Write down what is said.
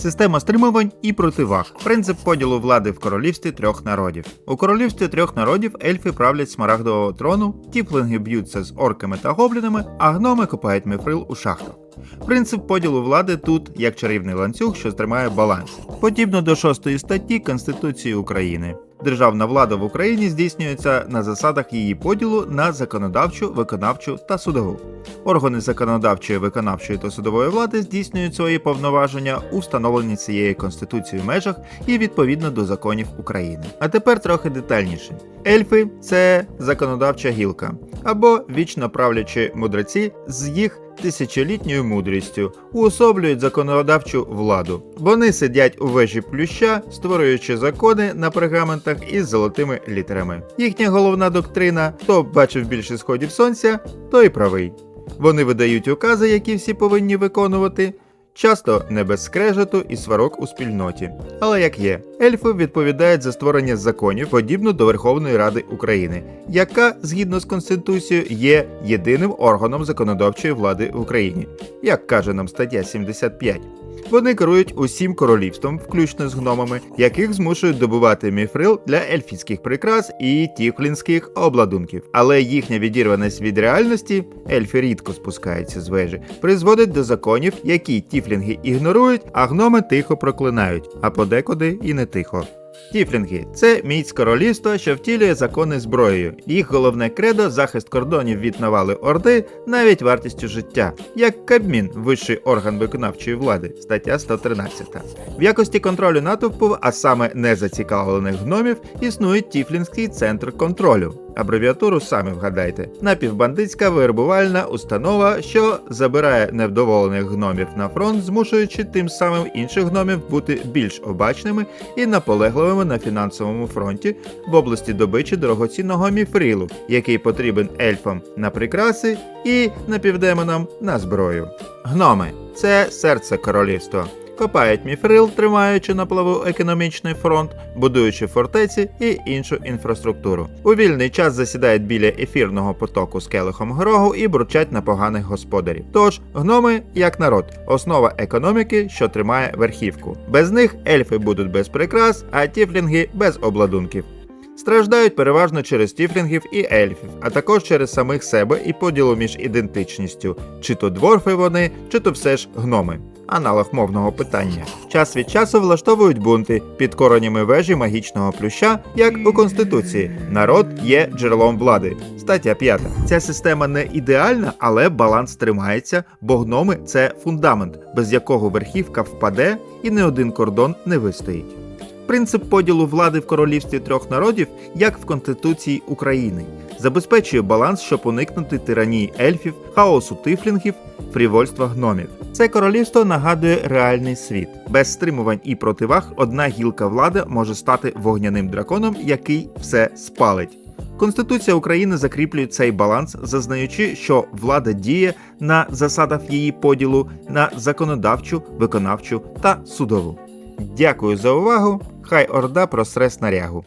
Система стримувань і противаг. Принцип поділу влади в королівстві трьох народів. У королівстві трьох народів ельфи правлять смарагдового трону, тіплинги б'ються з орками та гоблінами, а гноми копають мифрил у шахтах. Принцип поділу влади тут як чарівний ланцюг, що тримає баланс. Подібно до 6 статті Конституції України. Державна влада в Україні здійснюється на засадах її поділу на законодавчу, виконавчу та судову. Органи законодавчої, виконавчої та судової влади здійснюють свої повноваження у встановлені цією конституцією межах і відповідно до законів України. А тепер трохи детальніше. Ельфи це законодавча гілка або вічно правлячі мудреці з їх тисячолітньою мудрістю уособлюють законодавчу владу. Вони сидять у вежі плюща, створюючи закони на пергаментах із золотими літерами. Їхня головна доктрина: хто бачив більше сходів сонця, той правий. Вони видають укази, які всі повинні виконувати. Часто не без скрежету і сварок у спільноті. Але як є, ельфи відповідають за створення законів подібно до Верховної Ради України, яка, згідно з Конституцією, є єдиним органом законодавчої влади в Україні, як каже нам стаття 75. Вони керують усім королівством, включно з гномами, яких змушують добувати міфрил для ельфійських прикрас і тіфлінських обладунків. Але їхня відірваність від реальності, ельфи рідко спускаються з вежі, призводить до законів, які тіфлінги ігнорують, а гноми тихо проклинають, а подекуди і не тихо. Тіфлінги це міць королівства, що втілює закони зброєю. Їх головне кредо захист кордонів від навали Орди навіть вартістю життя, як Кабмін, вищий орган виконавчої влади, стаття 113. В якості контролю натовпу, а саме незацікавлених гномів, існує Тіфлінський центр контролю. Абревіатуру самі вгадайте. Напівбандитська вербувальна установа, що забирає невдоволених гномів на фронт, змушуючи тим самим інших гномів бути більш обачними і наполегливими на фінансовому фронті в області добичі дорогоцінного міфрилу, який потрібен ельфам на прикраси і напівдемонам на зброю. Гноми це серце королівства. Копають міфрил, тримаючи на плаву економічний фронт, будуючи фортеці і іншу інфраструктуру. У вільний час засідають біля ефірного потоку з келихом грогу і бурчать на поганих господарів. Тож гноми, як народ, основа економіки, що тримає верхівку. Без них ельфи будуть без прикрас, а тіфлінги без обладунків. Страждають переважно через тіфлінгів і ельфів, а також через самих себе і поділу між ідентичністю, чи то дворфи вони, чи то все ж гноми. Аналог мовного питання. Час від часу влаштовують бунти під коренями вежі магічного плюща, як у Конституції. Народ є джерелом влади. Стаття 5. Ця система не ідеальна, але баланс тримається, бо гноми це фундамент, без якого верхівка впаде і не один кордон не вистоїть. Принцип поділу влади в королівстві трьох народів, як в Конституції України, забезпечує баланс, щоб уникнути тиранії ельфів, хаосу тифлінгів, фрівольства гномів. Це королівство нагадує реальний світ. Без стримувань і противаг одна гілка влади може стати вогняним драконом, який все спалить. Конституція України закріплює цей баланс, зазнаючи, що влада діє на засадах її поділу на законодавчу, виконавчу та судову. Дякую за увагу. Хай орда просре снарягу.